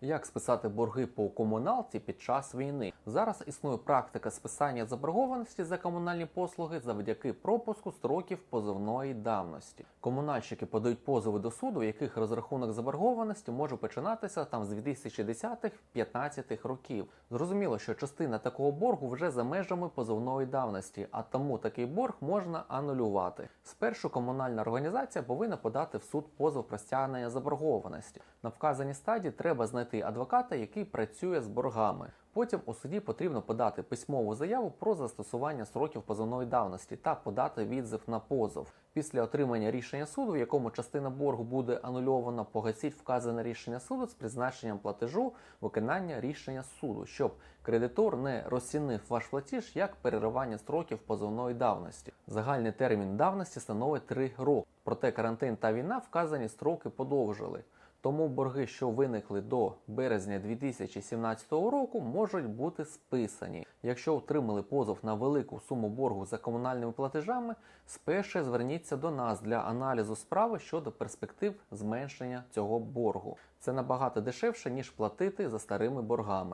Як списати борги по комуналці під час війни? Зараз існує практика списання заборгованості за комунальні послуги завдяки пропуску строків позовної давності. Комунальщики подають позови до суду, яких розрахунок заборгованості може починатися там з 2010-15 років. Зрозуміло, що частина такого боргу вже за межами позовної давності, а тому такий борг можна анулювати. Спершу комунальна організація повинна подати в суд позов про стягнення заборгованості. На вказаній стадії треба знайти адвоката, який працює з боргами. Потім у суді потрібно подати письмову заяву про застосування сроків позовної давності та подати відзив на позов. Після отримання рішення суду, в якому частина боргу буде анульована, погасіть вказане рішення суду з призначенням платежу виконання рішення суду, щоб кредитор не розцінив ваш платіж як переривання строків позовної давності. Загальний термін давності становить 3 роки. Проте карантин та війна вказані строки подовжили. Тому борги, що виникли до березня 2017 року, можуть бути списані. Якщо отримали позов на велику суму боргу за комунальними платежами, спершу зверніться до нас для аналізу справи щодо перспектив зменшення цього боргу. Це набагато дешевше ніж платити за старими боргами.